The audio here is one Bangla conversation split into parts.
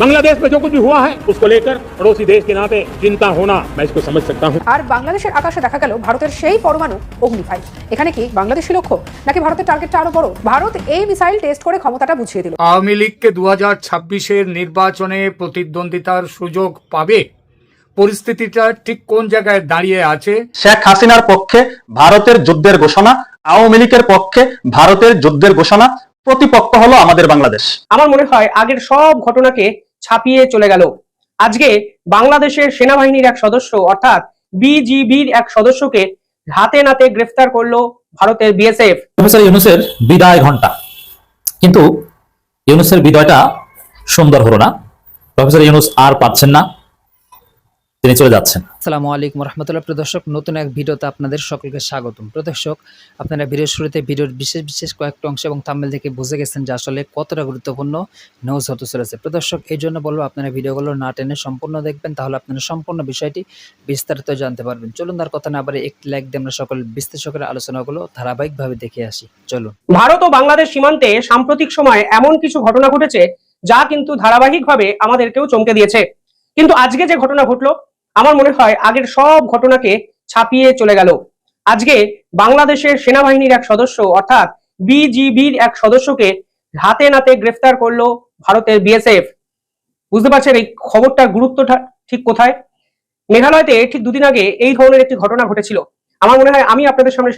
बांग्लादेश में जो कुछ भी हुआ है उसको लेकर पड़ोसी देश के नाते चिंता होना मैं इसको समझ सकता हूँ আর বাংলাদেশের আকাশে দেখা গেল ভারতের সেই পরমাণু অগ্নিফাই এখানে কি বাংলাদেশি লক্ষ্য নাকি ভারতের টার্গেটটা আরো বড় ভারত এই মিসাইল টেস্ট করে ক্ষমতাটা বুঝিয়ে দিল আওয়ামী লীগকে দু হাজার ছাব্বিশের নির্বাচনে প্রতিদ্বন্দ্বিতার সুযোগ পাবে পরিস্থিতিটা ঠিক কোন জায়গায় দাঁড়িয়ে আছে শেখ হাসিনার পক্ষে ভারতের যুদ্ধের ঘোষণা আওয়ামী লীগের পক্ষে ভারতের যুদ্ধের ঘোষণা প্রতিপক্ষ হলো আমাদের বাংলাদেশ আমার মনে হয় আগের সব ঘটনাকে ছাপিয়ে চলে গেল। আজকে বাংলাদেশের সেনাবাহিনীর এক সদস্য, অর্থাৎ বিজিবির এক সদস্যকে হাতে নাতে গ্রেফতার করল ভারতের বিএসএফ। প্রফেসর ইউনুসের বিদায় ঘণ্টা কিন্তু ইউনুসের বিদায়টা সুন্দর হলো না। প্রফেসর ইউনুস আর পাচ্ছেন না। তিনি চলে যাচ্ছেন। আসসালামু আলাইকুম রহমতুল্লাহ। প্রদর্শক নতুন এক ভিডিওতে আপনাদের সকলকে স্বাগতম। প্রদর্শক আপনারা ভিডিওর শুরুতে ভিডিওর বিশেষ বিশেষ কয়েকটা অংশ এবং থাম্বেল থেকে বুঝে গেছেন যে আসলে কতটা গুরুত্বপূর্ণ নিউজ হতে চলেছে। প্রদর্শক এই জন্য বলব আপনারা ভিডিওগুলো না টেনে সম্পূর্ণ দেখবেন তাহলে আপনারা সম্পূর্ণ বিষয়টি বিস্তারিত জানতে পারবেন। চলুন তার কথা না বারে একটি লাইক দিয়ে আমরা সকল বিশ্লেষকের আলোচনাগুলো ধারাবাহিকভাবে দেখে আসি। চলুন। ভারত ও বাংলাদেশ সীমান্তে সাম্প্রতিক সময়ে এমন কিছু ঘটনা ঘটেছে যা কিন্তু ধারাবাহিকভাবে আমাদেরকেও চমকে দিয়েছে। কিন্তু আজকে যে ঘটনা ঘটলো আমার মনে হয় আগের সব ঘটনাকে ছাপিয়ে চলে গেল। আজকে বাংলাদেশের সেনাবাহিনীর এক সদস্য, অর্থাৎ বিজিবির এক সদস্যকে হাতে নাতে গ্রেফতার করল ভারতের বিএসএফ। বুঝতে পারছেন এই খবরটার গুরুত্বটা ঠিক কোথায়? মেঘালয়তে ঠিক দুদিন আগে এই ধরনের একটি ঘটনা ঘটেছিল। আমার মনে হয় আমি আপনাদের সামনে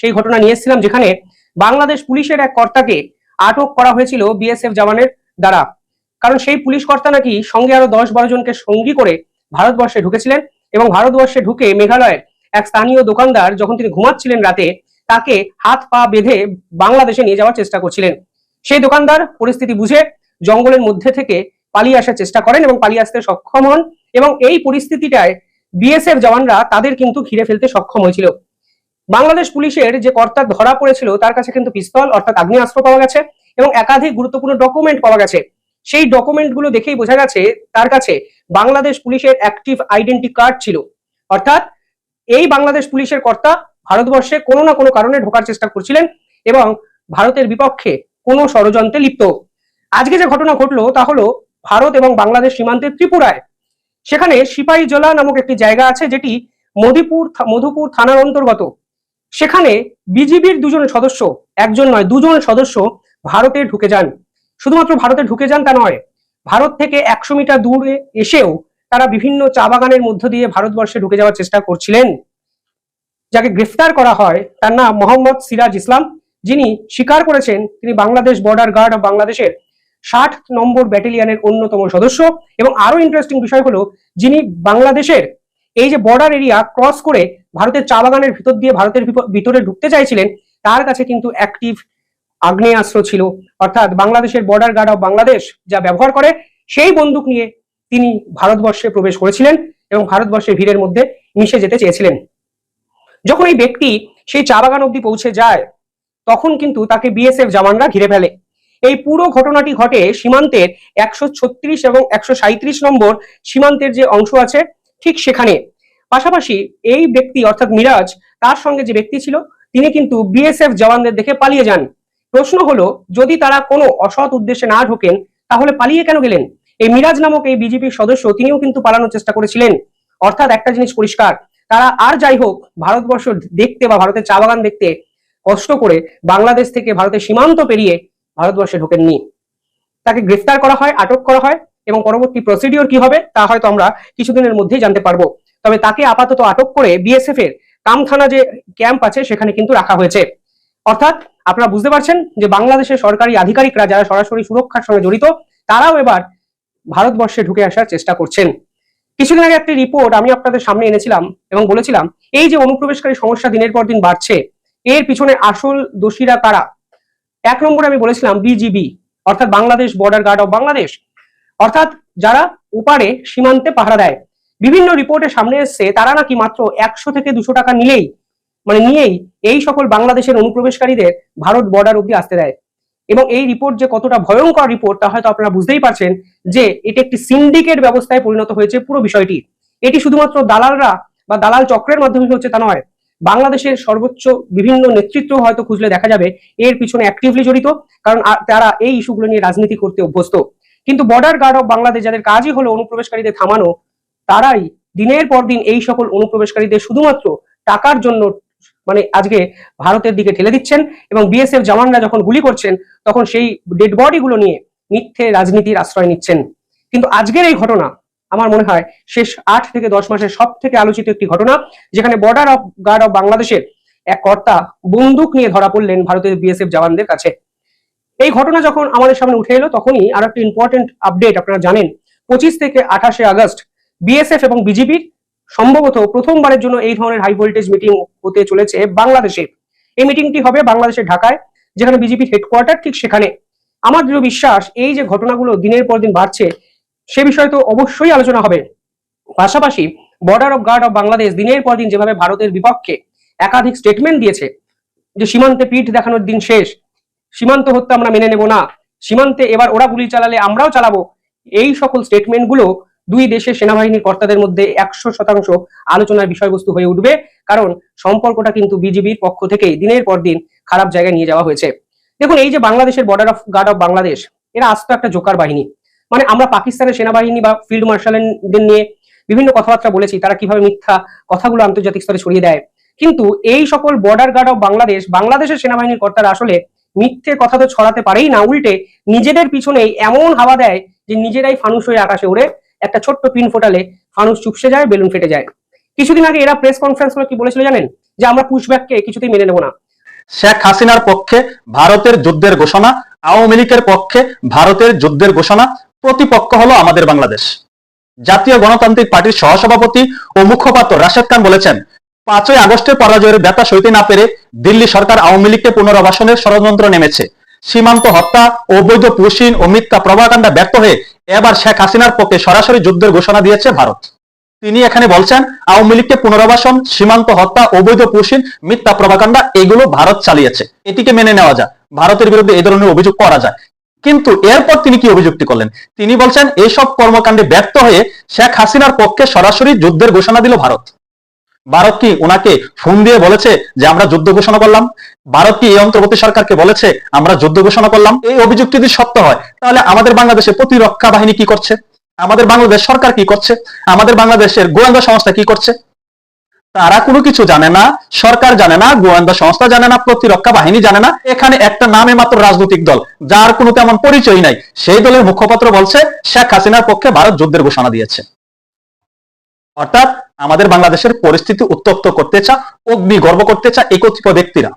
সেই ঘটনা নিয়ে এসেছিলাম, যেখানে বাংলাদেশ পুলিশের এক কর্তাকে আটক করা হয়েছিল বিএসএফ জওয়ানের দ্বারা। কারণ সেই পুলিশ কর্তা নাকি সঙ্গে আরও দশ বারো জনকে সঙ্গী করে ভারতবর্ষে ঢুকেছিলেন এবং ভারতবর্ষে ঢুকে মেঘালয়ের এক স্থানীয় দোকানদার যখন তিনি ঘুমাচ্ছিলেন রাতে, তাকে হাত পা বেঁধে বাংলাদেশে নিয়ে যাওয়ার চেষ্টা করছিলেন। সেই দোকানদার পরিস্থিতি বুঝে জঙ্গলের মধ্যে থেকে পালিয়ে আসার চেষ্টা করেন এবং পালিয়ে আসতে সক্ষম হন এবং এই পরিস্থিতিটায় বিএসএফ জওয়ানরা তাদের কিন্তু ঘিরে ফেলতে সক্ষম হয়েছিল। বাংলাদেশ পুলিশের যে কর্তা ধরা পড়েছিল, তার কাছে কিন্তু পিস্তল, অর্থাৎ আগ্নেয়াস্ত্র পাওয়া গেছে এবং একাধিক গুরুত্বপূর্ণ ডকুমেন্ট পাওয়া গেছে। সেই ডকুমেন্টগুলো দেখেই বোঝা গেছে, তার কাছে বাংলাদেশ পুলিশের অ্যাক্টিভ আইডেন্টি কার্ড ছিল। অর্থাৎ এই বাংলাদেশ পুলিশের কর্তা ভারতবর্ষে কোনো না কোনো কারণে ঢোকার চেষ্টা করছিলেন এবং ভারতের বিপক্ষে কোনো ষড়যন্ত্রে লিপ্ত। আজকে যে ঘটনা ঘটলো তা হলো ভারত এবং বাংলাদেশ সীমান্তের ত্রিপুরায়। সেখানে সিপাহীজলা নামক একটি জায়গা আছে যেটি মধুপুর মধুপুর থানার অন্তর্গত। সেখানে বিজিবির দুজন সদস্য, একজন নয়, দুজন সদস্য ভারতে ঢুকে যান। শুধুমাত্র ভারতে ঢুকে যান তা নয়, ভারত থেকে একশো মিটার দূরে এসেও তারা বিভিন্ন চা বাগানের মধ্য দিয়ে ভারতবর্ষে ঢুকে যাওয়ার চেষ্টা করছিলেন। যাকে গ্রেফতার করা হয়, তার নাম মোহাম্মদ সিরাজ ইসলাম, যিনি স্বীকার করেছেন তিনি বাংলাদেশ বর্ডার গার্ড অফ বাংলাদেশের ষাট নম্বর ব্যাটালিয়নের অন্যতম সদস্য এবং আরও ইন্টারেস্টিং বিষয় হলো, যিনি বাংলাদেশের এই যে বর্ডার এরিয়া ক্রস করে ভারতের চা বাগানের ভিতর দিয়ে ভারতের ভিতরে ঢুকতে চাইছিলেন, তার কাছে কিন্তু অ্যাক্টিভ আগ্নেয়াস্ত্র ছিল। অর্থাৎ বাংলাদেশের বর্ডার গার্ড অফ বাংলাদেশ যা ব্যবহার করে, সেই বন্দুক নিয়ে তিনি ভারতবর্ষে প্রবেশ করেছিলেন এবং ভারতবর্ষের ভিড়ের মধ্যে মিশে যেতে চেয়েছিলেন। যখন এই ব্যক্তি সেই চা বাগান অব্দি পৌঁছে যায়, তখন কিন্তু তাকে বিএসএফ জওয়ানরা ঘিরে ফেলে। এই পুরো ঘটনাটি ঘটে সীমান্তের একশো ছত্রিশ এবং একশো সাঁত্রিশ নম্বর সীমান্তের যে অংশ আছে, ঠিক সেখানে। পাশাপাশি এই ব্যক্তি অর্থাৎ মিরাজ, তার সঙ্গে যে ব্যক্তি ছিল, তিনি কিন্তু বিএসএফ জওয়ানদের দেখে পালিয়ে যান। প্রশ্ন হলো, যদি তারা কোনো অসৎ উদ্দেশ্যে না ঢোকেন, তাহলে পালিয়ে কেন গেলেন? এই মিরাজ নামক এই বিজেপির সদস্য তিনিও কিন্তু পালানোর চেষ্টা করেছিলেন। অর্থাৎ একটা জিনিস পরিষ্কার, তারা আর যাই হোক, ভারতবর্ষ দেখতে বা ভারতের চা বাগান দেখতে কষ্ট করে বাংলাদেশ থেকে ভারতের সীমান্ত পেরিয়ে ভারতবর্ষে ঢোকেননি। তাকে গ্রেফতার করা হয়, আটক করা হয়, এবং পরবর্তী প্রসিডিওর কি হবে, তা হয়তো আমরা কিছুদিনের মধ্যেই জানতে পারব। তবে তাকে আপাতত আটক করে বিএসএফ এর কাম থানা যে ক্যাম্প আছে, সেখানে কিন্তু রাখা হয়েছে। অর্থাৎ আপনারা বুঝতে পারছেন যে বাংলাদেশের সরকারি আধিকারিকরা যারা সরাসরি সুরক্ষার সঙ্গে জড়িত, তারাও এবার ভারতবর্ষে ঢুকে আসার চেষ্টা করছেন। কিছুদিন আগে একটি রিপোর্ট আমি আপনাদের সামনে এনেছিলাম এবং বলেছিলাম, এই যে অনুপ্রবেশকারী সমস্যা দিনের পর দিন বাড়ছে, এর পিছনে আসল দোষীরা কারা? এক নম্বরে আমি বলেছিলাম বিজিবি, অর্থাৎ Bangladesh border guard of Bangladesh. অর্থাৎ যারা ওপারে সীমান্তে পাহারা দেয়, বিভিন্ন রিপোর্টে সামনে এসছে, তারা নাকি মাত্র একশো থেকে দুশো টাকা নিলেই মানে নিয়েই এই সকল বাংলাদেশের অনুপ্রবেশকারীদের ভারত বর্ডার অব্দি আসতে দেয়। এবং এই রিপোর্ট যে কতটা ভয়ঙ্কর রিপোর্ট তা হয়তো আপনারা বুঝতেই পারছেন যে এটি একটি সিন্ডিকেট ব্যবস্থায় পরিণত হয়েছে পুরো বিষয়টি। এটি শুধুমাত্র দালালরা বা দালাল চক্রের মাধ্যমে হচ্ছে তা নয়, বাংলাদেশের সর্বোচ্চ বিভিন্ন নেতৃত্ব হয়তো খুঁজলে দেখা যাবে এর পিছনে অ্যাক্টিভলি জড়িত, কারণ তারা এই ইস্যুগুলো নিয়ে রাজনীতি করতে অভ্যস্ত। কিন্তু বর্ডার গার্ড অফ বাংলাদেশ যাদের কাজই হলো অনুপ্রবেশকারীদের থামানো, তারাই দিনের পর দিন এই সকল অনুপ্রবেশকারীদের শুধুমাত্র টাকার জন্য মানে আজকে ভারতের দিকে ঠেলে দিচ্ছেন এবং বিএসএফ জওয়ানরা যখন গুলি করছেন, তখন সেই ডেড বডি গুলো নিয়ে মিথ্যে রাজনীতির আশ্রয় নিচ্ছেন। কিন্তু আজকের এই ঘটনা আমার মনে হয় শেষ আট থেকে দশ মাসের সব থেকে আলোচিত একটি ঘটনা, যেখানে বর্ডার অফ গার্ড অফ বাংলাদেশের এক কর্তা বন্দুক নিয়ে ধরা পড়লেন ভারতের বিএসএফ জওয়ানদের কাছে। এই ঘটনা যখন আমাদের সামনে উঠে এলো, তখনই আর একটা ইম্পর্টেন্ট আপডেট আপনারা জানেন। পঁচিশ থেকে আঠাশে আগস্ট বিএসএফ এবং বিজেপির সম্ভবত প্রথমবারের জন্য এই ধরনের হাই ভোল্টেজ মিটিং হতে চলেছে বাংলাদেশে। এই মিটিংটি হবে বাংলাদেশের ঢাকায়, যেখানে বিজেপির হেডকোয়ার্টার ঠিক সেখানে। আমার দৃঢ় বিশ্বাস, এই যে ঘটনাগুলো দিনের পর দিন বাড়ছে, সে বিষয়ে তো অবশ্যই আলোচনা হবে। পাশাপাশি border of guard of Bangladesh দিনের পর দিন যেভাবে ভারতের বিপক্ষে একাধিক স্টেটমেন্ট দিয়েছে, যে সীমান্তে পিঠ দেখানোর দিন শেষ, সীমান্ত হত্যা আমরা মেনে নেব না, সীমান্তে এবার ওরা গুলি চালালে আমরাও চালাবো, এই সকল স্টেটমেন্টগুলো দুই দেশের সেনাবাহিনীর কর্তাদের মধ্যে একশো শতাংশ আলোচনার বিষয়বস্তু হয়ে উঠবে, কারণ সম্পর্কটা কিন্তু বিজিবির পক্ষ থেকেই দিনের পর দিন খারাপ জায়গায় নিয়ে যাওয়া হয়েছে। দেখুন, এই যে বাংলাদেশের border of guard of Bangladesh এরা আস্ত একটা জোকার বাহিনী। মানে আমরা পাকিস্তানের সেনাবাহিনী বা ফিল্ড মার্শালদের নিয়ে বিভিন্ন কথাবার্তা বলেছি, তারা কীভাবে মিথ্যা কথাগুলো আন্তর্জাতিক স্তরে ছড়িয়ে দেয়। কিন্তু এই সকল বর্ডার গার্ড অফ বাংলাদেশ বাংলাদেশের সেনাবাহিনীর কর্তারা আসলে মিথ্যে কথা তো ছড়াতে পারেই না, উল্টে নিজেদের পিছনেই এমন হাওয়া দেয় যে নিজেরাই ফানুস হয়ে আকাশে উড়ে একটা ছোট্ট পিন ফোটালে ফানুস চুপসে যায়, বেলুন ফেটে যায়। কিছুদিন আগে এরা প্রেস কনফারেন্স করে কি বলেছিল জানেন? যে আমরা পুশব্যাককে কিছুতেই মেনে নেব না। শেখ হাসিনার পক্ষে ভারতের যুদ্ধের ঘোষণা, আওয়ামী লীগের পক্ষে ভারতের যুদ্ধের ঘোষণা, প্রতিপক্ষ হলো আমাদের বাংলাদেশ। জাতীয় গণতান্ত্রিক পার্টির সহসভাপতি ও মুখপাত্র রাশেদ খান বলেছেন, পাঁচই আগস্টের পরাজয়ের ব্যথা সইতে না পেরে দিল্লি সরকার আওয়ামী লীগকে পুনর্বাসনের ষড়যন্ত্র নেমেছে। সীমান্ত হত্যা অবৈধ পুশিন ও মিথ্যা প্রভাকাণ্ডা ব্যর্থ হয়ে এবার শেখ হাসিনার পক্ষে সরাসরি যুদ্ধের ঘোষণা দিয়েছে ভারত। তিনি এখানে বলছেন, আওয়ামী লীগকে পুনর্বাসন, সীমান্ত হত্যা অবৈধ পুশিন, মিথ্যা প্রভাকাণ্ডা এগুলো ভারত চালিয়েছে। এটিকে মেনে নেওয়া যায় ভারতের বিরুদ্ধে এই ধরনের অভিযোগ করা যায়। কিন্তু এরপর তিনি কি অভিযুক্তি করলেন? তিনি বলছেন এইসব কর্মকাণ্ডে ব্যর্থ হয়ে শেখ হাসিনার পক্ষে সরাসরি যুদ্ধের ঘোষণা দিল ভারত। ভারত কি ওনাকে ফোন দিয়ে বলেছে যে আমরা যুদ্ধ ঘোষণা করলাম? ভারত কি এই অন্তর্বর্তী সরকারকে বলেছে আমরা যুদ্ধ ঘোষণা করলাম? এই অভিযুক্তি যদি সত্য হয়, তাহলে আমাদের বাংলাদেশে প্রতিরক্ষা বাহিনী কি করছে? আমাদের বাংলাদেশ সরকার কি করছে? আমাদের বাংলাদেশের গোয়েন্দা সংস্থা কি করছে? তারা কোনো কিছু জানে না, সরকার জানে না, গোয়েন্দা সংস্থা জানে না, প্রতিরক্ষা বাহিনী জানে না। এখানে একটা নামে মাত্র রাজনৈতিক দল, যার কোনো তেমন পরিচয় নাই। সেই দলের মুখপাত্র বলছে, শেখ হাসিনার পক্ষে ভারত যুদ্ধের ঘোষণা দিয়েছে। অর্থাৎ আমাদের বাংলাদেশের পরিস্থিতি উত্তপ্ত করতে চা অগ্নি গর্ব করতে চা এই কতিপয় ব্যক্তিরা।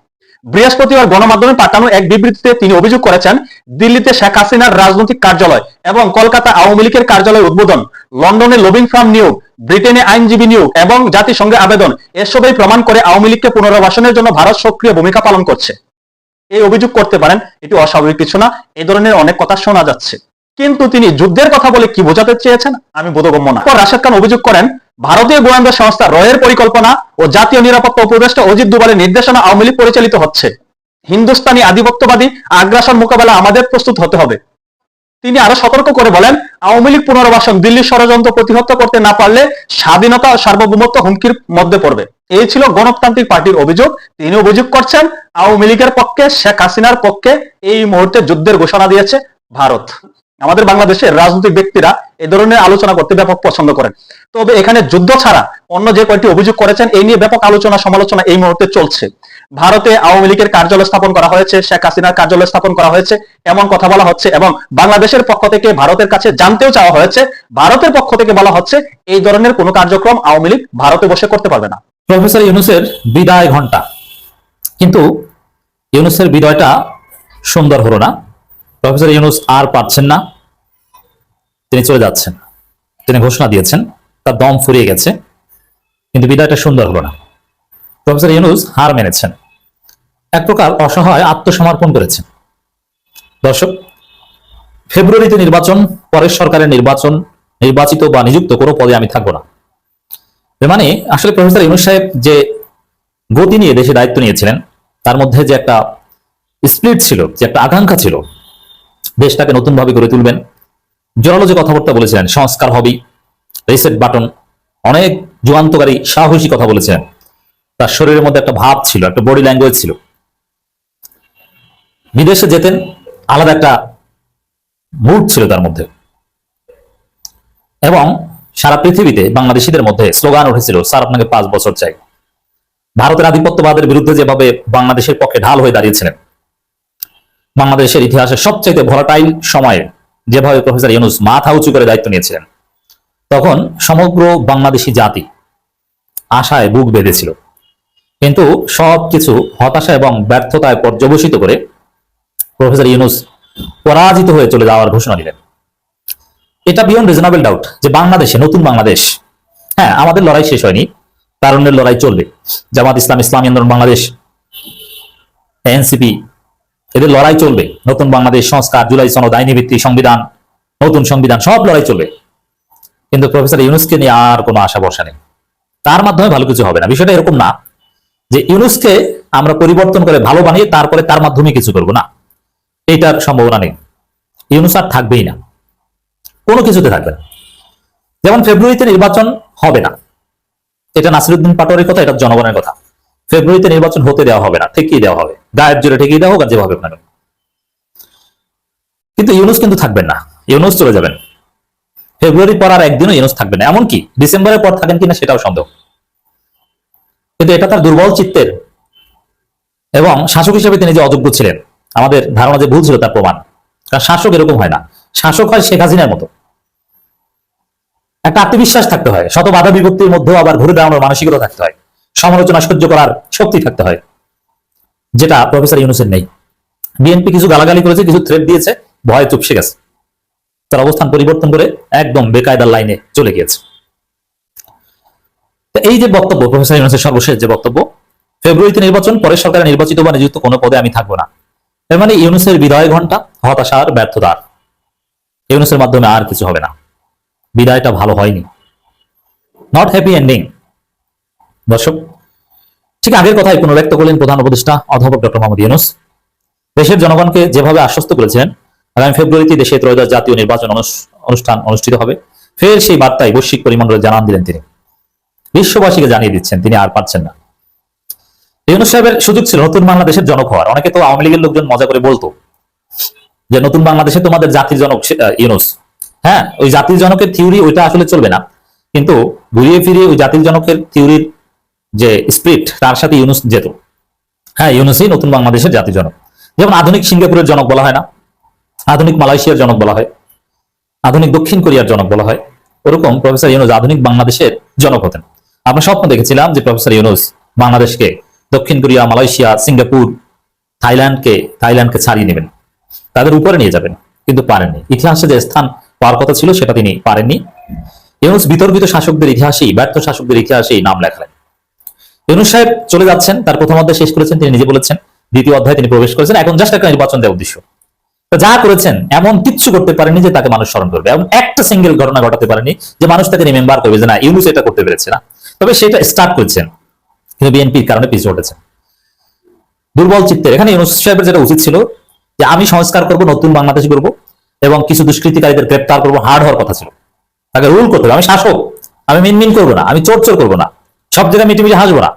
বৃহস্পতিবার গণমাধ্যমে পাঠানো এক বিবৃতিতে তিনি অভিযোগ করেছেন, দিল্লিতে শেখ হাসিনার রাজনৈতিক কার্যালয় এবং কলকাতা আওয়ামী লীগের কার্যালয় উদ্বোধন লন্ডনে লবিং ফার্ম নিয়োগ, ব্রিটেনে আইনজীবী নিয়োগ এবং জাতিসংঘে আবেদন, এসবই প্রমাণ করে আওয়ামী লীগকে পুনর্বাসনের জন্য ভারত সক্রিয় ভূমিকা পালন করছে। এই অভিযোগ করতে পারেন, এটি অস্বাভাবিক কিছু না, এ ধরনের অনেক কথা শোনা যাচ্ছে। কিন্তু তিনি যুদ্ধের কথা বলে কি বোঝাতে চেয়েছেন, আমি বোধগম্য না। রাশেদ খান অভিযোগ করেন ভারতীয় গোয়েন্দা সংস্থা রয়ের পরিকল্পনা ও জাতীয় নিরাপত্তা উপদেষ্টা অজিত দুবারের নির্দেশনা আওয়ামী লীগ পরিচালিত হচ্ছে। হিন্দুস্তানি আধিপত্যবাদী আগ্রাসন মোকাবেলা আমাদের প্রস্তুত হতে হবে। তিনি আরও সতর্ক করে বলেন, আওয়ামী লীগ পুনর্বাসন দিল্লির ষড়যন্ত্র প্রতিহত করতে না পারলে স্বাধীনতা ও সার্বভৌমত্ব হুমকির মধ্যে পড়বে। এই ছিল গণতান্ত্রিক পার্টির অভিযোগ। তিনি অভিযোগ করছেন, আওয়ামী লীগের পক্ষে শেখ হাসিনার পক্ষে এই মুহূর্তে যুদ্ধের ঘোষণা দিয়েছে ভারত। আমাদের বাংলাদেশের রাজনৈতিক ব্যক্তিরা এ ধরনের আলোচনা করতে ব্যাপক পছন্দ করেন। তবে এখানে যুদ্ধ ছাড়া অন্য যে কয়েকটি অভিযোগ করেছেন, এই নিয়ে ব্যাপক আলোচনা, সমালোচনা এই মুহূর্তে চলছে। ভারতে আওয়ামী লীগের কার্যালয় স্থাপন করা হয়েছে, শেখ হাসিনার কার্যালয় স্থাপন করা হয়েছে, এমন কথা বলা হচ্ছে এবং বাংলাদেশের পক্ষ থেকে ভারতের কাছে জানতেও চাওয়া হয়েছে, ভারতের পক্ষ থেকে বলা হচ্ছে এই ধরনের কোনো কার্যক্রম আওয়ামী লীগ ভারতে বসে করতে পারবে না। প্রফেসর ইউনুসের বিদায় ঘণ্টা কিন্তু ইউনুসের বিদায়টা সুন্দর হলো না। প্রফেসর ইউনুস আর পারছেন না। তিনি চলে যাচ্ছেন। তিনি ঘোষণা দিয়েছেন, তার দম ফুরিয়ে গেছে, কিন্তু বিদায়টা সুন্দর হলো না। প্রফেসর ইউনুস হার মেনেছেন। এক প্রকার অসহায় আত্মসমর্পণ করেছেন। দর্শক, ফেব্রুয়ারিতে নির্বাচন, পরের সরকারের নির্বাচন, নির্বাচিত বা নিযুক্ত কোনো পদে আমি থাকব না। মানে আসলে প্রফেসর ইউনুস সাহেব যে গতি নিয়ে দেশে দায়িত্ব নিয়েছিলেন, তার মধ্যে যে একটা স্প্লিট ছিল, যে একটা আকাঙ্ক্ষা ছিল দেশটাকে নতুনভাবে গড়ে তুলবেন। জোরালো যে কথাবার্তা বলেছিলেন, সংস্কার হবেই। রিসেট বাটন অনেক যুগান্তকারী সাহসী কথা বলেছিলেন তার শরীরের মধ্যে একটা ভাব ছিল, একটা বডি ল্যাঙ্গুয়েজ ছিল। বিদেশে যেতেন, আলাদা একটা মুড ছিল তার মধ্যে। এবং সারা পৃথিবীতে বাংলাদেশিদের মধ্যে স্লোগান উঠেছিল, স্যার, আপনাকে পাঁচ বছর চাই। ভারতের আধিপত্যবাদের বিরুদ্ধে যেভাবে বাংলাদেশের পক্ষে ঢাল হয়ে দাঁড়িয়েছিলেন বাংলাদেশের ইতিহাসের সবচাইতে ভরাটাইল সময়ে যেভাবে প্রফেসর ইউনুস মাথা উঁচু করে দায়িত্ব নিয়েছিলেন, তখন সমগ্র বাংলাদেশি জাতি আশায় বুক বেঁধেছিল। কিন্তু সবকিছু হতাশা এবং ব্যর্থতায় পর্যবসিত করে প্রফেসর ইউনুস পরাজিত হয়ে চলে যাওয়ার ঘোষণা দিলেন। এটা বিয়ন্ড রিজনেবল ডাউট যে বাংলাদেশে, নতুন বাংলাদেশ হ্যাঁ আমাদের লড়াই শেষ হয়নি, তারুণ্যের লড়াই চলবে। জামাত ইসলাম, ইসলামী আন্দোলন, বাংলাদেশ, এনসিপি এদের লড়াই চলবে। নতুন বাংলাদেশ সংস্কার, জুলাই সনদ, আইনি ভিত্তিক সংবিধান, নতুন সংবিধান, সব লড়াই চলবে। কিন্তু প্রফেসর ইউনুসকে নিয়ে আর কোনো আশা ভরসা নেই। তার মাধ্যমে ভালো কিছু হবে না। বিষয়টা এরকম না যে ইউনুসকে আমরা পরিবর্তন করে ভালো বানিয়ে তারপরে তার মাধ্যমে কিছু করব না। এইটার সম্ভাবনা নেই। ইউনুস আর থাকবেই না। কোনো কিছুতে থাকবে না। যেমন ফেব্রুয়ারিতে নির্বাচন হবে না। এটা নাসিরুদ্দিন পাটোয়ারির কথা, এটা জনগণের কথা। ফেব্রুয়ারিতে নির্বাচন হতে দেওয়া হবে না ঠিকই দেওয়া হবে। গায়ের জোরে ঠিকই দেওয়া হোক আর যেভাবে কেন। কিন্তু ইউনুস কিন্তু থাকবেন না, ইউনুস চলে যাবেন। ফেব্রুয়ারি পর আর একদিনও ইউনুস থাকবেন না, এমনকি ডিসেম্বরের পর থাকেন কিনা সেটাও সন্দেহ। কিন্তু এটা তার দুর্বল চিত্তের। এবং শাসক হিসেবে তিনি যে অযোগ্য ছিলেন, আমাদের ধারণা যে ভুল ছিল তার প্রমাণ। কারণ শাসক এরকম হয় না। শাসক হয় শেখ হাসিনার মতো। একটা আত্মবিশ্বাস থাকতে হয়, শত বাধা বিপত্তির মধ্যেও আবার ঘুরে দাঁড়ানোর মানসিকতা থাকতে হয়। সমালোচনা সহ্য করার শক্তি থাকতে হয়, যেটা প্রফেসর ইউনুসের নেই। বিএনপি কিছু গালাগালি করেছে, কিছু থ্রেট দিয়েছে, ভয় চুপসে গেছে। তার অবস্থান পরিবর্তন করে একদম বেকায়দার লাইনে চলে গিয়েছে। এই যে বক্তব্য, প্রফেসর ইউনুসের সর্বশেষ যে বক্তব্য, ফেব্রুয়ারিতে নির্বাচন, পরে সরকারে নির্বাচিত বা নিযুক্ত কোনো পদে আমি থাকব না। এর মানে ইউনুসের বিদায় ঘণ্টা হতাশার ব্যর্থতার ইউনুসের মাধ্যমে আর কিছু হবে না। বিদায়টা ভালো হয়নি। নট হ্যাপি এন্ডিং দর্শক, ঠিক আগের কথাই পুনর্ব্যক্ত করলেন প্রধান উপদেষ্টা অধ্যাপক ডক্টর মোহাম্মদ ইউনুস। দেশের জনগণকে যেভাবে আশ্বস্ত করেছেন আগামী ফেব্রুয়ারিতে দেশে ত্রয়োদশ জাতীয় নির্বাচন অনুষ্ঠান অনুষ্ঠিত হবে। ফের সেই বার্তায় বৈশ্বিক পরিমণ্ডলে জানান দিলেন তিনি। বিশ্ববাসীকে জানিয়ে দিচ্ছেন, তিনি আর পারছেন না। ইউনুস সাহেবের সুযোগ ছিল নতুন বাংলাদেশের জনক হওয়ার। অনেকে তো আওয়ামী লীগের লোকজন মজা করে বলতো যে, নতুন বাংলাদেশে তোমাদের জাতির জনক ইউনুস। হ্যাঁ ওই জাতির জনকের থিওরি ওইটা আসলে চলবে না। কিন্তু ঘুরিয়ে ফিরিয়ে ওই জাতির জনকের থিওরির যে স্পিরিট, তার সাথে ইউনুস যেত। হ্যাঁ ইউনুসই নতুন বাংলাদেশের জাতির জনক। যেমন আধুনিক সিঙ্গাপুরের জনক বলা হয় না, আধুনিক মালয়েশিয়ার জনক বলা হয়, আধুনিক দক্ষিণ কোরিয়ার জনক বলা হয়, ওরকম প্রফেসর ইউনুস আধুনিক বাংলাদেশের জনক হতেন। আমরা স্বপ্ন দেখেছিলাম যে প্রফেসর ইউনুস বাংলাদেশকে দক্ষিণ কোরিয়া, মালয়েশিয়া, সিঙ্গাপুর, থাইল্যান্ডকে থাইল্যান্ডকে ছাড়িয়ে নেবেন। তাদের উপরে নিয়ে যাবেন, কিন্তু পারেননি। ইতিহাসে যে স্থান পাওয়ার কথা ছিল, সেটা তিনি পারেননি। ইউনুস বিতর্কিত শাসকদের ইতিহাসেই, ব্যর্থ শাসকদের ইতিহাসেই নাম লেখালেন। ইউনুস সাহেব চলে যাচ্ছেন, তার প্রথম অধ্যায় শেষ করেছেন, তিনি নিজে বলেছেন, দ্বিতীয় অধ্যায়ে তিনি প্রবেশ করেছেন, এখন জাস্ট একটা নির্বাচন দেওয়ার উদ্দেশ্য। যা করেছেন, এমন কিচ্ছু করতে পারেনি যে তাকে মানুষ স্মরণ করবে এমন একটা সিঙ্গেল ঘটনা ঘটাতে পারেনি যে মানুষ তাকে রিমেম্বার করবে যে না, ইউনুস এটা করতে পেরেছে না। তবে সেটা স্টার্ট করেছেন, কিন্তু বিএনপির কারণে পিছিয়ে উঠেছেন দুর্বল চিত্তের, এখানে ইউনুস সাহেবের যেটা উচিত ছিল যে আমি সংস্কার করব, নতুন বাংলাদেশ করব এবং কিছু দুষ্কৃতিকারীদের গ্রেপ্তার করব হার্ড হওয়ার কথা ছিল। তাকে রুল করতে হবে, আমি শাসক, আমি মিনমিন করব না, আমি চোর চোর করব না। সব জায়গায় মিটি মিটি হাসবো না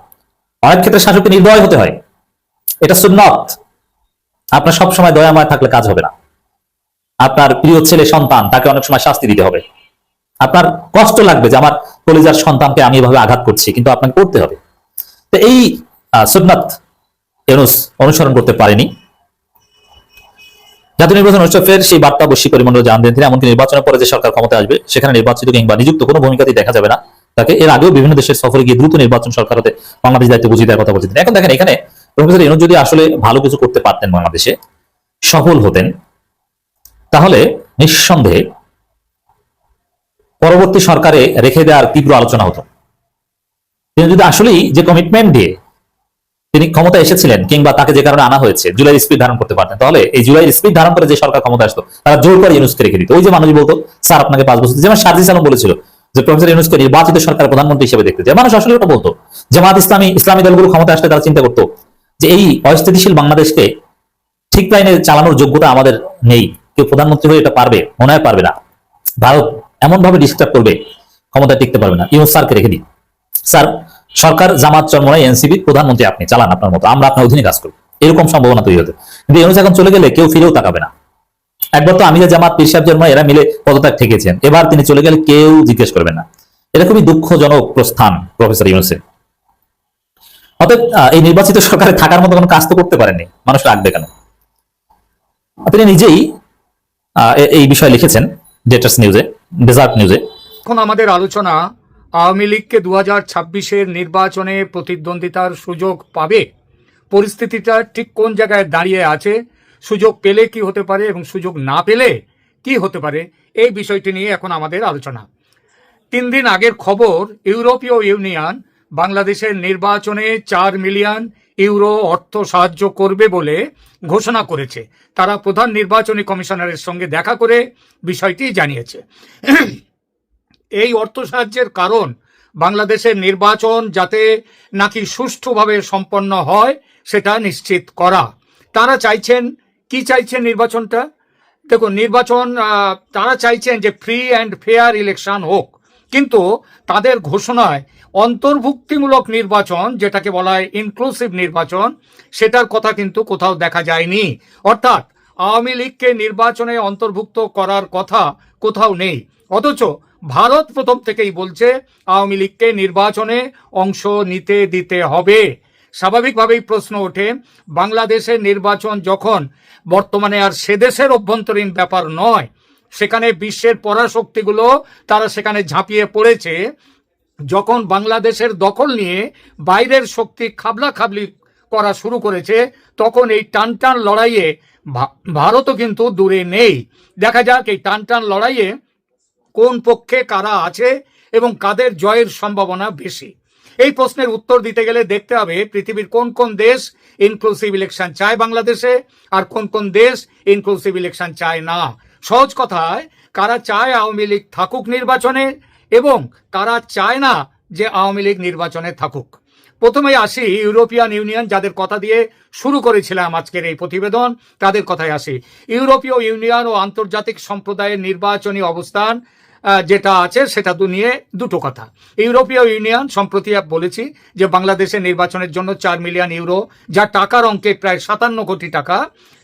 অনেক ক্ষেত্রে শাসককে নির্দয় হতে হয়। এটা সুন্নত। আপনার সব সময় দয়াময় থাকলে কাজ হবে না। আপনার প্রিয় ছেলে, সন্তান, তাকে অনেক সময় শাস্তি দিতে হবে। আপনার কষ্ট লাগবে যে আমার কলিজার সন্তানকে আমি এভাবে আঘাত করছি, কিন্তু আপনাকে করতে হবে। তো এই সুন্নাত ইউনুস অনুসরণ করতে পারেনি। জাতীয় নির্বাচন ফের সেই বার্তা বৈশ্বিক পরিমণ্ডল জানান দেন তিনি, এমনকি নির্বাচনের পরে যে সরকার ক্ষমতা আসবে, সেখানে নির্বাচিত কিংবা নিযুক্ত কোনো ভূমিকাতেই দেখা যাবে না। তাকে এর আগেও বিভিন্ন দেশের সফরে গিয়ে দ্রুত নির্বাচন সরকার হতে বাংলাদেশ দায়িত্ব বুঝিয়ে দেওয়ার কথা বলছেন এখন দেখেন এখানে প্রফেসর ইউনুস যদি আসলে ভালো কিছু করতে পারতেন বাংলাদেশে, সফল হতেন। তাহলে নিঃসন্দেহে পরবর্তী সরকারে রেখে দেওয়ার তীব্র আলোচনা হতো। তিনি যদি আসলেই যে কমিটমেন্ট দিয়ে তিনি ক্ষমতা এসেছিলেন কিংবা তাকে যে কারণে আনা হয়েছে জুলাই স্পিড ধারণ করতে পারতেন। তাহলে এই জুলাই স্পিড ধারণ করে যে সরকার ক্ষমতা আসতো, তারা জোর করে ইউনুসকে রেখে দিত। ওই যে মানুষ বলতো, স্যার, আপনাকে পাঁচ বছর যেমন সার্জিস আলম বলেছিল যে প্রফেসর ইউনুসকে নির্বাচিত সরকার প্রধানমন্ত্রী হিসেবে দেখতে চায়। মানুষ আসলে ওটা বলতো, জামাত ইসলামী ইসলামী দলগুলো ক্ষমতা আসলে তারা চিন্তা করতো যে এই অস্থিতিশীল বাংলাদেশকে ঠিক লাইনে চালানোর যোগ্যতা আমাদের নেই। কেউ প্রধানমন্ত্রী হয়ে এটা পারবে, মনে হয় পারবে না। ভারত এমন ভাবে ডিস্টার্ব করবে ক্ষমতা টিকতে পারবে না। ইউনুস স্যারকে রেখে দিন। স্যার, সরকার জামাত চরমনায় এনসিবি প্রধানমন্ত্রী আপনি, চালান আপনার মতো, আমরা আপনার অধীনে কাজ করব। এরকম সম্ভাবনা তৈরি হতে। কিন্তু ইউনুস এখন চলে গেলে কেউ ফিরেও তাকাবে না। একবার তো আমি যে জামাত পীর সাহেব জন্ম এরা মিলে পদত্যাগ ঠেকেছেন। এবার তিনি চলে গেলে কেউ জিজ্ঞেস করবে না। এটা খুবই দুঃখজনক প্রস্থান, প্রফেসর ইউনুসের। অতএব এই নির্বাচিত সরকারে থাকার মতো কোনো কাজ তো করতে পারেনি মানুষ রাখবে কেন? তিনি নিজেই এই বিষয়ে লিখেছেন ডেটার্স নিউজে ডেজার্ট নিউজে এখন আমাদের আলোচনা, আওয়ামী লীগকে দু হাজার ছাব্বিশের নির্বাচনে প্রতিদ্বন্দ্বিতার সুযোগ পাবে? পরিস্থিতিটা ঠিক কোন জায়গায় দাঁড়িয়ে আছে? সুযোগ পেলে কি হতে পারে এবং সুযোগ না পেলে কি হতে পারে? এই বিষয়টি নিয়ে এখন আমাদের আলোচনা। তিন দিন আগের খবর, ইউরোপীয় ইউনিয়ন বাংলাদেশের নির্বাচনে চার মিলিয়ন ইউরো অর্থ সাহায্য করবে বলে ঘোষণা করেছে। তারা প্রধান নির্বাচনী কমিশনারের সঙ্গে দেখা করে বিষয়টি জানিয়েছে। এই অর্থ সাহায্যের কারণ বাংলাদেশের নির্বাচন যাতে নাকি সুষ্ঠুভাবে সম্পন্ন হয়, সেটা নিশ্চিত করা। তারা চাইছেন কি চাইছেন নির্বাচনটা? দেখুন, নির্বাচন তারা চাইছেন যে ফ্রি অ্যান্ড ফেয়ার ইলেকশন হোক। কিন্তু তাদের ঘোষণায় অন্তর্ভুক্তিমূলক নির্বাচন, যেটাকে বলা হয় ইনক্লুসিভ নির্বাচন, সেটার কথা কিন্তু কোথাও দেখা যায়নি। অর্থাৎ আওয়ামী লীগকে নির্বাচনে অন্তর্ভুক্ত করার কথা কোথাও নেই। অথচ ভারত প্রথম থেকেই বলছে, আওয়ামী লীগকে নির্বাচনে অংশ নিতে দিতে হবে। স্বাভাবিকভাবেই প্রশ্ন ওঠে বাংলাদেশের নির্বাচন যখন বর্তমানে আর সে দেশের অভ্যন্তরীণ ব্যাপার নয়, সেখানে বিশ্বের পরাশক্তিগুলো তারা সেখানে ঝাঁপিয়ে পড়েছে, যখন বাংলাদেশের দখল নিয়ে বাইরের শক্তি খাবলা খাবলি করা শুরু করেছে, তখন এই টান টান লড়াইয়ে ভারতও কিন্তু দূরে নেই। দেখা যাক এই টান টান লড়াইয়ে কোন পক্ষে কারা আছে এবং কাদের জয়ের সম্ভাবনা বেশি। এই প্রশ্নের উত্তর দিতে গেলে দেখতে হবে পৃথিবীর কোন কোন দেশ ইনক্লুসিভ ইলেকশন চায় বাংলাদেশে আর কোন কোন দেশ ইনক্লুসিভ ইলেকশন চায় না। সহজ কথায়, কারা চায় আওয়ামী লীগ থাকুক নির্বাচনে এবং কারা চায় না যে আওয়ামী লীগ নির্বাচনে থাকুক। প্রথমে আসি ইউরোপিয়ান ইউনিয়ন, যাদের কথা দিয়ে শুরু করেছিলাম আজকের এই প্রতিবেদন, তাদের কথায় আসি। ইউরোপীয় ইউনিয়ন ও আন্তর্জাতিক সম্প্রদায়ের নির্বাচনী অবস্থান যেটা আছে সেটা দু নিয়ে দুটো কথা। ইউরোপীয় ইউনিয়ন, সম্প্রতি বলেছি যে বাংলাদেশের নির্বাচনের জন্য চার মিলিয়ন ইউরো, যা টাকার অঙ্কে প্রায় সাতান্ন কোটি টাকা,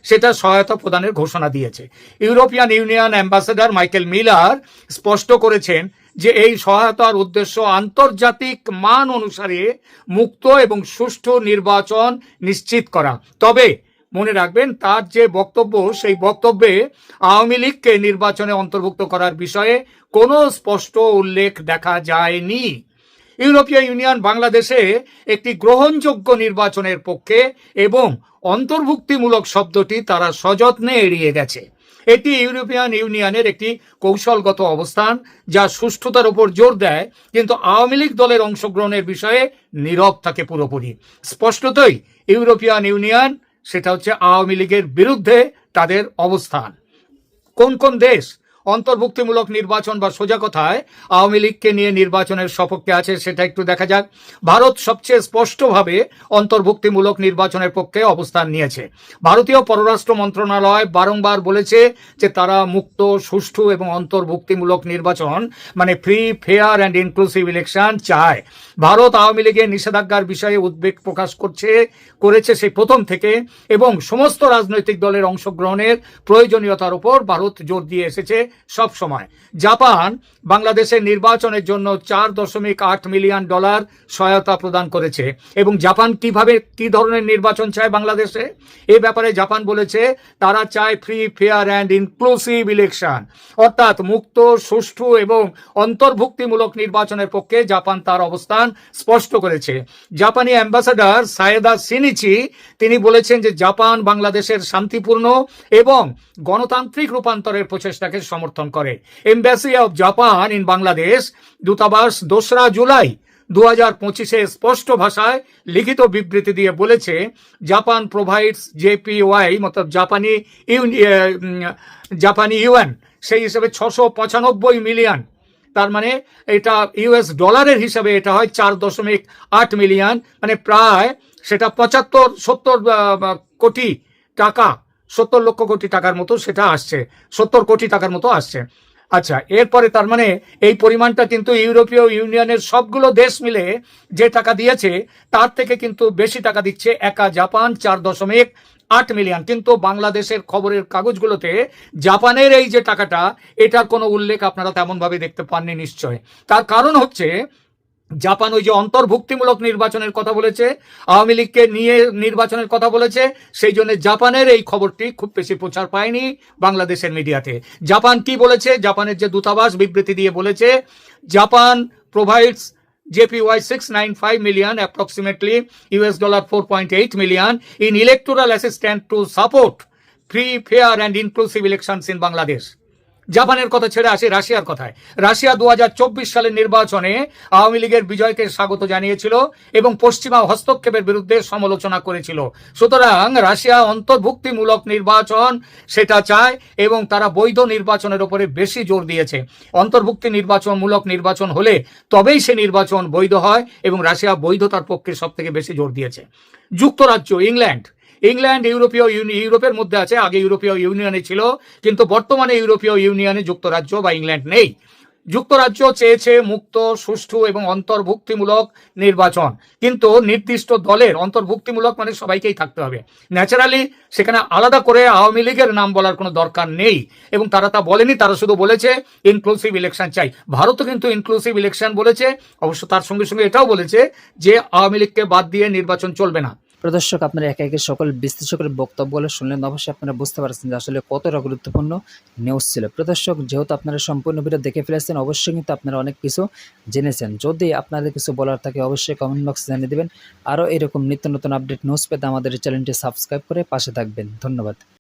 সেটা সহায়তা প্রদানের ঘোষণা দিয়েছে। European Union ambassador Michael Miller স্পষ্ট করেছেন যে এই সহায়তার উদ্দেশ্য আন্তর্জাতিক মান অনুসারে মুক্ত এবং সুষ্ঠু নির্বাচন নিশ্চিত করা। তবে মনে রাখবেন, তার যে বক্তব্য, সেই বক্তব্যে আওয়ামী লীগকে নির্বাচনে অন্তর্ভুক্ত করার বিষয়ে কোনো স্পষ্ট উল্লেখ দেখা যায়নি। ইউরোপীয় ইউনিয়ন বাংলাদেশে একটি গ্রহণযোগ্য নির্বাচনের পক্ষে এবং অন্তর্ভুক্তিমূলক শব্দটি তারা সযত্নে এড়িয়ে গেছে। এটি ইউরোপিয়ান ইউনিয়নের একটি কৌশলগত অবস্থান যা সুষ্ঠুতার উপর জোর দেয়, কিন্তু আওয়ামী লীগ দলের অংশগ্রহণের বিষয়ে নীরব থাকে পুরোপুরি। স্পষ্টতই ইউরোপিয়ান ইউনিয়ন সেটা হচ্ছে আওয়ামী লীগের বিরুদ্ধে তাদের অবস্থান। কোন কোন দেশ অন্তর্ভুক্তিমূলক নির্বাচন বা সোজা কথায় আওয়ামী লীগকে নিয়ে নির্বাচনের সপক্ষে আছে, সেটা একটু দেখা যাক। ভারত সবচেয়ে স্পষ্টভাবে অন্তর্ভুক্তিমূলক নির্বাচনের পক্ষে অবস্থান নিয়েছে। ভারতীয় পররাষ্ট্র মন্ত্রণালয় বারংবার বলেছে যে তারা মুক্ত, সুষ্ঠু এবং অন্তর্ভুক্তিমূলক নির্বাচন মানে free fair and inclusive election চায়। ভারত আওয়ামী লীগের নিষেধাজ্ঞার বিষয়ে উদ্বেগ প্রকাশ করছে, করেছে সেই প্রথম থেকে এবং সমস্ত রাজনৈতিক দলের অংশগ্রহণের প্রয়োজনীয়তার উপর ভারত জোর দিয়ে এসেছে। সব সময়। জাপান বাংলাদেশের নির্বাচনের জন্য চার দশমিক আট মিলিয়ন ডলার সহায়তা প্রদান করেছে। এবং জাপান কীভাবে কি ধরনের নির্বাচন চায় বাংলাদেশে? এ ব্যাপারে জাপান বলেছে, তারা চায় free fair and inclusive election অর্থাৎ মুক্ত, সুষ্ঠু এবং অন্তর্ভুক্তিমূলক নির্বাচনের পক্ষে জাপান তার অবস্থান স্পষ্ট করেছে। জাপানি অ্যাম্বাসাডার সায়েদা সিনিচি, তিনি বলেছেন যে জাপান বাংলাদেশের শান্তিপূর্ণ এবং গণতান্ত্রিক রূপান্তরের প্রচেষ্টাকে সমর্থন করে। Embassy of Japan in Bangladesh দূতাবাস দোসরা জুলাই দু হাজার পঁচিশে স্পষ্ট ভাষায় লিখিত বিবৃতি দিয়ে বলেছে, জাপান প্রোভাইডস জেপিওয়াই মতলব জাপানি ইউনি জাপানি ইউএন সেই হিসেবে ছশো পঁচানব্বই মিলিয়ন। তার মানে এটা ইউএস ডলারের হিসাবে এটা হয় চার দশমিক আট মিলিয়ন মানে প্রায় সেটা পঁচাত্তর, সত্তর কোটি টাকা। সত্তর লক্ষ কোটি টাকার মতো সেটা আসছে, সত্তর কোটি টাকার মতো আসছে। আচ্ছা এরপরে তার মানে এই পরিমাণটা কিন্তু ইউরোপীয় ইউনিয়নের সবগুলো দেশ মিলে যে টাকা দিয়েছে, তার থেকে কিন্তু বেশি টাকা দিচ্ছে একা জাপান, চার দশমিক আট মিলিয়ন। কিন্তু বাংলাদেশের খবরের কাগজগুলোতে জাপানের এই যে টাকাটা, এটার কোনো উল্লেখ আপনারা তেমনভাবে দেখতে পাননি নিশ্চয়। তার কারণ হচ্ছে জাপান ওই যে অন্তর্ভুক্তিমূলক নির্বাচনের কথা বলেছে আওয়ামী লীগকে নিয়ে নির্বাচনের কথা বলেছে সেই জন্য জাপানের এই খবরটি খুব বেশি প্রচার পায়নি বাংলাদেশের মিডিয়াতে জাপান কি বলেছে জাপানের যে দূতাবাস বিবৃতি দিয়ে বলেছে Japan provides JPY 695 million, approximately US dollar 4.8 million, in electoral assistance to support free, fair and inclusive elections in Bangladesh. জাপানের কথা ছেড়ে আসি রাশিয়ার কথায়। রাশিয়া দু হাজার চব্বিশ সালের নির্বাচনে আওয়ামী লীগের বিজয়কে স্বাগত জানিয়েছিল এবং পশ্চিমা হস্তক্ষেপের বিরুদ্ধে সমালোচনা করেছিল। সুতরাং রাশিয়া অন্তর্ভুক্তিমূলক নির্বাচন, সেটা চায় এবং তারা বৈধ নির্বাচনের উপরে বেশি জোর দিয়েছে। অন্তর্ভুক্তি নির্বাচনমূলক নির্বাচন হলে তবেই সে নির্বাচন বৈধ হয় এবং রাশিয়া বৈধতার পক্ষে সব থেকে বেশি জোর দিয়েছে। যুক্তরাজ্য, ইংল্যান্ড ইংল্যান্ড ইউরোপীয় ইউরোপের মধ্যে আছে, আগে ইউরোপীয় ইউনিয়নে ছিল, কিন্তু বর্তমানে ইউরোপীয় ইউনিয়নে যুক্তরাজ্য বা ইংল্যান্ড নেই। যুক্তরাজ্য চেয়েছে মুক্ত, সুষ্ঠু এবং অন্তর্ভুক্তিমূলক নির্বাচন। কিন্তু নির্দিষ্ট দলের অন্তর্ভুক্তিমূলক মানে সবাইকেই থাকতে হবে। ন্যাচারালি সেখানে আলাদা করে আওয়ামী লীগের নাম বলার কোনো দরকার নেই। এবং তারা তা বলেনি, তারা শুধু বলেছে ইনক্লুসিভ ইলেকশন চাই। ভারতও কিন্তু ইনক্লুসিভ ইলেকশন বলেছে, অবশ্য তার সঙ্গে সঙ্গে এটাও বলেছে যে আওয়ামী লীগকে বাদ দিয়ে নির্বাচন চলবে না। প্রদর্শক, আপনারা একে একে সকল বিশ্লেষকের বক্তব্যগুলো শুনলেন, অবশ্যই আপনারা বুঝতে পারছেন যে আসলে কতটা গুরুত্বপূর্ণ নিউজ ছিল। প্রদর্শক, যেহেতু আপনারা সম্পূর্ণ ভিডিও দেখে ফেলেছেন, অবশ্যই কিন্তু আপনারা অনেক কিছু জেনেছেন। যদি আপনাদের কিছু বলার থাকে, অবশ্যই কমেন্ট বক্সে জানিয়ে দেবেন। আরও এরকম নিত্য নতুন আপডেট নিউজ পেতে আমাদের চ্যানেলটি সাবস্ক্রাইব করে পাশে থাকবেন। ধন্যবাদ।